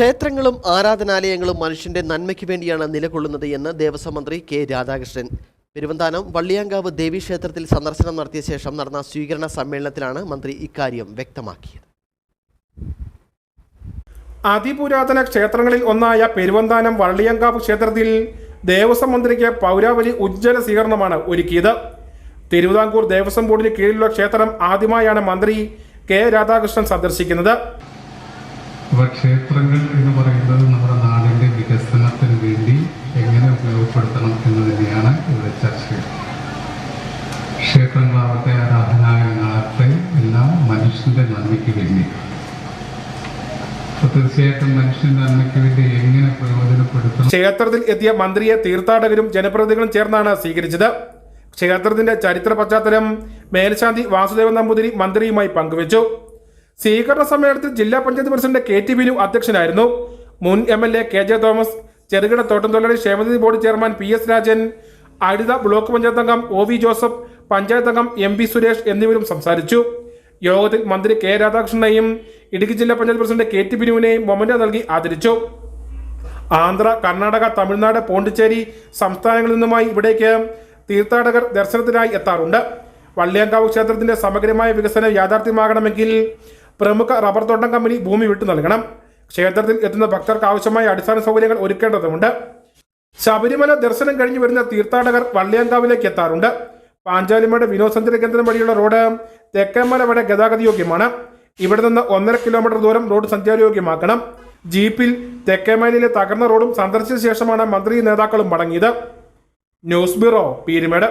ക്ഷേത്രങ്ങളും ആരാധനാലയങ്ങളും മനുഷ്യന്റെ നന്മയ്ക്ക് വേണ്ടിയാണ് നിലകൊള്ളുന്നത് എന്ന് ദേവസ്വം മന്ത്രി കെ രാധാകൃഷ്ണൻ. പെരുവന്താനം വള്ളിയാങ്കാവ് ദേവീക്ഷേത്രത്തിൽ സന്ദർശനം നടത്തിയ ശേഷം നടന്ന സ്വീകരണ സമ്മേളനത്തിലാണ് മന്ത്രി ഇക്കാര്യം വ്യക്തമാക്കിയത്. അതിപുരാതന ക്ഷേത്രങ്ങളിൽ ഒന്നായ പെരുവന്താനം വള്ളിയങ്കാവ് ക്ഷേത്രത്തിൽ ദേവസ്വം മന്ത്രിക്ക് പൗരാവലി ഉജ്ജ്വല സ്വീകരണമാണ് ഒരുക്കിയത്. തിരുവിതാംകൂർ ദേവസ്വം ബോർഡിന് കീഴിലുള്ള ക്ഷേത്രം ആദ്യമായാണ് മന്ത്രി കെ രാധാകൃഷ്ണൻ സന്ദർശിക്കുന്നത്. അപ്പോൾ ക്ഷേത്രങ്ങൾ എന്ന് പറയുന്നത് നമ്മുടെ നാടിന്റെ വികസനത്തിന് വേണ്ടി എങ്ങനെ ഉപയോഗപ്പെടുത്തണം എന്ന് തന്നെയാണ് ഇവിടെ ചർച്ച ക്ഷേത്രങ്ങളാവട്ടെ ആരാധനാലയങ്ങളാവട്ടെ എല്ലാം മനുഷ്യന്റെ നന്മയ്ക്ക് വേണ്ടി. തീർച്ചയായിട്ടും നന്മയ്ക്ക് വേണ്ടി എങ്ങനെ പ്രയോജനപ്പെടുത്തണം? ക്ഷേത്രത്തിൽ എത്തിയ മന്ത്രിയെ തീർത്ഥാടകരും ജനപ്രതിനിധികളും ചേർന്നാണ് സ്വീകരിച്ചത്. ക്ഷേത്രത്തിന്റെ ചരിത്ര പശ്ചാത്തലം മേൽശാന്തി വാസുദേവൻ നമ്പൂതിരി മന്ത്രിയുമായി പങ്കുവച്ചു. സ്വീകരണ സമ്മേളനത്തിൽ ജില്ലാ panchayat president K T Binu അധ്യക്ഷനായിരുന്നു. മുൻ M L A K J Thomas ചെറുകിട തോട്ടം തൊഴിലാളി ക്ഷേമനിധി board chairman P S Rajan Azhutha block panchayat അംഗം ഒ വി ജോസഫ് പഞ്ചായത്ത് അംഗം എം പി സുരേഷ് എന്നിവരും സംസാരിച്ചു. യോഗത്തിൽ മന്ത്രി കെ രാധാകൃഷ്ണനെയും ഇടുക്കി ജില്ലാ പഞ്ചായത്ത് പ്രസിഡന്റ് കെ ടി ബിനുവിനെയും മൊമന്റ നൽകി ആദരിച്ചു. ആന്ധ്ര കർണാടക തമിഴ്നാട് പോണ്ടിച്ചേരി സംസ്ഥാനങ്ങളിൽ നിന്നുമായി ഇവിടേക്ക് തീർത്ഥാടകർ ദർശനത്തിനായി എത്താറുണ്ട്. വള്ളിയാങ്കാവ് ക്ഷേത്രത്തിന്റെ സമഗ്രമായ വികസനം യാഥാർത്ഥ്യമാകണമെങ്കിൽ പ്രമുഖ റബ്ബർ തോട്ടം കമ്പനി ഭൂമി വിട്ടു നൽകണം. ക്ഷേത്രത്തിൽ എത്തുന്ന ഭക്തർക്ക് ആവശ്യമായ അടിസ്ഥാന സൗകര്യങ്ങൾ ഒരുക്കേണ്ടതുണ്ട് ശബരിമല ദർശനം കഴിഞ്ഞു വരുന്ന തീർത്ഥാടകർ വള്ളിയാങ്കാവിലേക്ക് എത്താറുണ്ട്. പാഞ്ചാലിമയുടെ വിനോദസഞ്ചാര കേന്ദ്രം വഴിയുള്ള റോഡ് തെക്കേമല വരെ ഗതാഗത യോഗ്യമാണ്. ഇവിടെ നിന്ന് ഒന്നര കിലോമീറ്റർ ദൂരം റോഡ് സഞ്ചാരയോഗ്യമാക്കണം. ജീപ്പിൽ തെക്കേമലയിലെ തകർന്ന റോഡും സന്ദർശിച്ച ശേഷമാണ് മന്ത്രി നേതാക്കളും മടങ്ങിയത്. News bureau Peerumedu.